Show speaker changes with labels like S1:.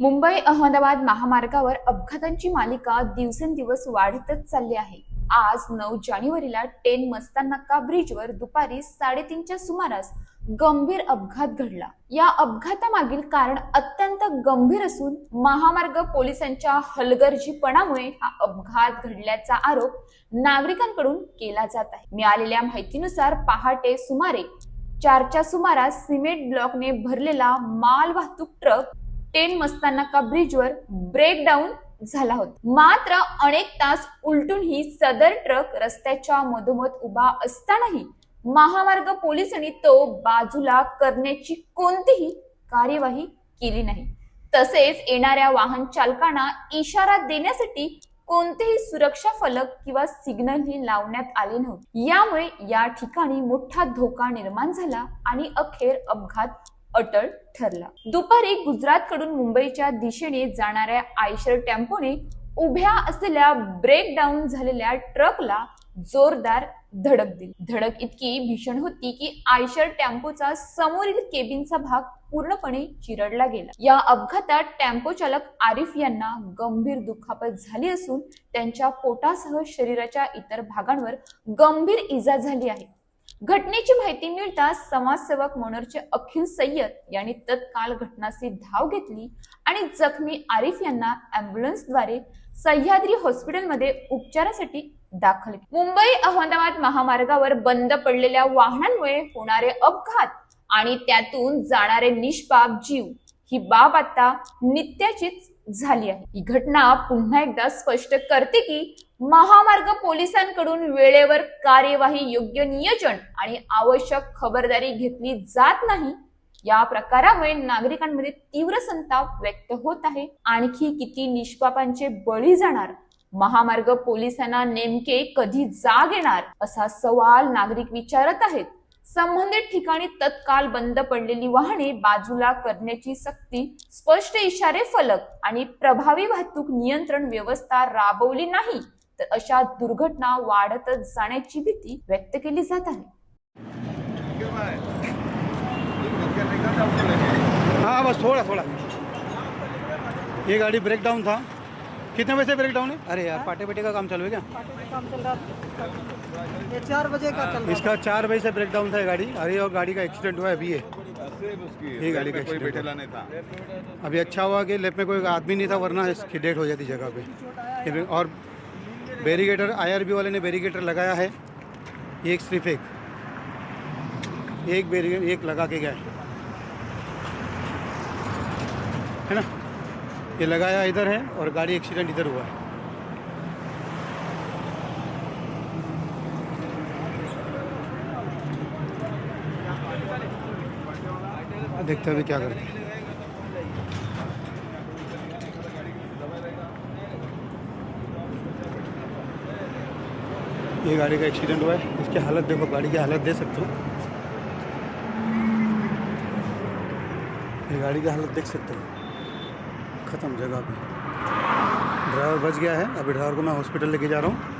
S1: मुंबई अहमदाबाद महामार्गावर अपघातांची मालिका दिवसेंदिवस वाढतच चालली आहे. आज नऊ जानेवारीला टेन मस्तानक्का ब्रिजवर दुपारी साडेतीनच्या सुमारास गंभीर अपघात घडला. या अपघातामागील कारण अत्यंत गंभीर असून महामार्ग पोलिसांच्या हलगर्जीपणामुळे हा अपघात घडल्याचा आरोप नागरिकांकडून केला जात आहे. मिळालेल्या माहितीनुसार पहाटे सुमारे चारच्या सुमारास सिमेंट ब्लॉकने भरलेला माल वाहतूक ट्रक टेन मस्तानाका ब्रिजवर ब्रेकडाऊन झाला होता. मात्र अनेक तास उलटून ही सदर ट्रक रस्त्याच्या मधोमध उभा असतानाही महामार्ग पोलिसांनी तो बाजूला करण्याची कोणतीही कार्यवाही केली नाही. तसेच येणाऱ्या वाहन चालकांना इशारा देण्यासाठी कोणतेही सुरक्षा फलक किंवा सिग्नलही लावण्यात आले नव्हते. यामुळे या ठिकाणी मोठा धोका निर्माण झाला आणि अखेर अपघात अटळ ठरला. दुपारी गुजरातकडून मुंबईच्या दिशेने जाणाऱ्या आयशर टेम्पोने उभ्या असलेल्या ब्रेकडाऊन झालेल्या ट्रकला जोरदार धडक दिली. धडक इतकी भीषण होती की आयशर टेम्पोचा समोरील केबिनचा भाग पूर्णपणे चिरडला गेला. या अपघातात टेम्पो चालक आरिफ यांना गंभीर दुखापत झाली असून त्यांच्या पोटासह शरीराच्या इतर भागांवर गंभीर इजा झाली आहे. घटनेची माहिती मिळताच समाजसेवक मनोरचे अखिल सय्यद यांनी तत्काळ घटनाची धाव घेतली आणि जखमी आरिफ यांना अँब्युलन्सद्वारे सह्याद्री हॉस्पिटलमध्ये उपचारासाठी दाखल मुंबई अहमदाबाद महामार्गावर बंद पडलेल्या वाहनांमुळे होणारे अपघात आणि त्यातून जाणारे निष्पाप जीव ही बाब आता नित्याचीच झाली आहे. ही घटना पुन्हा एकदा स्पष्ट करते की महामार्ग पोलिसांकडून वेळेवर कार्यवाही योग्य नियोजन आणि आवश्यक खबरदारी घेतली जात नाही या प्रकारामुळे नागरिकांमध्ये तीव्र संताप व्यक्त होत आहे. आणखी किती निष्पापांचे बळी जाणार? महामार्ग पोलिसांना नेमके कधी जाग येणार? असा सवाल नागरिक विचारत आहेत. संबंधित ठिकाणी तत्काळ बंद पडलेली वाहने बाजूला करण्याची सक्ती स्पष्ट इशारे फलक आणि प्रभावी वाहतूक नियंत्रण व्यवस्था राबवली नाही तर अशा दुर्घटना वाढतच जाण्याची भीती व्यक्त केली जात आहे.
S2: हाँ बस थोड़ा थोड़ा. ये गाड़ी ब्रेक डाउन था. कितने बजे ब्रेक डाउन है? अरे यार पाटे पेटे का काम चालू है क्या?
S3: काम चल रहा ये चार बजे का चल रहा
S2: इसका चार बजे से ब्रेक डाउन था गाड़ी। अरे और गाड़ी का एक्सीडेंट हुआ है अभी है ये गाड़ी का
S4: कोई
S2: accident
S4: बैठेला नहीं था।
S2: अभी अच्छा हुआ कि लेफ़्ट में कोई आदमी नहीं था वरना इसकी डेट हो जाती जगह पे। और बैरिगेटर आईआरबी वाले ने बैरिगेटर लगाया है। एक सिर्फ़ एक। एक बैरिगेट एक लगा के गया है। है ना? ये लगाया इधर है और गाड़ी एक्सीडेंट इधर हुआ है। देखते हैं अभी क्या करते हैं। ये गाड़ी का एक्सीडेंट हुआ है। इसकी हालत देखो, गाड़ी की हालत दे सकते हो। ये गाड़ी की हालत देख सकते हो। ख़त्म जगह पे। ड्राइवर बच गया है। अभी ड्राइवर को मैं हॉस्पिटल लेके जा रहा हूँ।